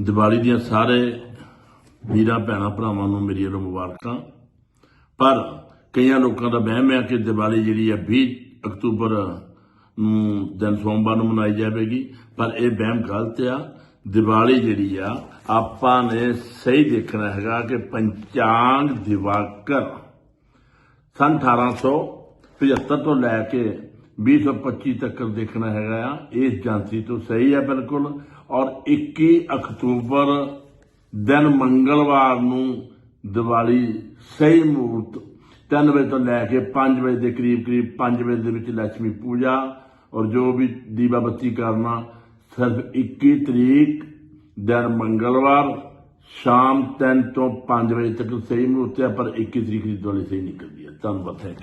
ਦੀਵਾਲੀ ਦੀਆਂ ਸਾਰੇ ਵੀਰਾਂ, ਭੈਣਾਂ, ਭਰਾਵਾਂ ਨੂੰ ਮੇਰੀਆਂ ਵੱਲੋਂ ਮੁਬਾਰਕਾਂ। ਪਰ ਕਈਆਂ ਲੋਕਾਂ ਦਾ ਵਹਿਮ ਹੈ ਕਿ ਦੀਵਾਲੀ ਜਿਹੜੀ ਹੈ 20 ਅਕਤੂਬਰ ਨੂੰ ਦਿਨ ਸੋਮਵਾਰ ਨੂੰ ਮਨਾਈ ਜਾਵੇਗੀ। ਪਰ ਇਹ ਵਹਿਮ ਗਲਤ ਆ। ਦੀਵਾਲੀ ਜਿਹੜੀ ਆ, ਆਪਾਂ ਨੇ ਸਹੀ ਦੇਖਣਾ ਹੈਗਾ ਕਿ ਪੰਚਾਂਗ ਦਿਵਾਕਰ ਸਨ 1875 ਤੋਂ ਲੈ ਕੇ 2025 ਤੱਕ ਦੇਖਣਾ ਹੈਗਾ ਆ। ਇਸ ਜਾਂਤੀ ਤੋਂ ਸਹੀ ਹੈ ਬਿਲਕੁਲ। ਔਰ 21 ਅਕਤੂਬਰ ਦਿਨ ਮੰਗਲਵਾਰ ਨੂੰ ਦੀਵਾਲੀ ਸਹੀ ਮੂਰਤ 3 ਵਜੇ ਤੋਂ ਲੈ ਕੇ 5 ਵਜੇ ਦੇ ਕਰੀਬ ਕਰੀਬ 5 ਵਜੇ ਦੇ ਵਿੱਚ ਲక్ష్ਮੀ ਪੂਜਾ ਔਰ ਜੋ ਵੀ ਦੀਵਾ ਬੱਤੀ ਕਰਨਾ, ਸਿਰਫ 21 ਤਰੀਕ ਦਿਨ ਮੰਗਲਵਾਰ ਸ਼ਾਮ 3 ਤੋਂ 5 ਵਜੇ ਤੱਕ ਸਹੀ ਮੂਰਤ ਹੈ, ਪਰ 21 ਤਰੀਕ ਦੀ ਦੀਵਾਲੀ ਸਹੀ ਨਿਕਲਦੀ ਹੈ। ਧੰਨਵਾਦ ਹੈ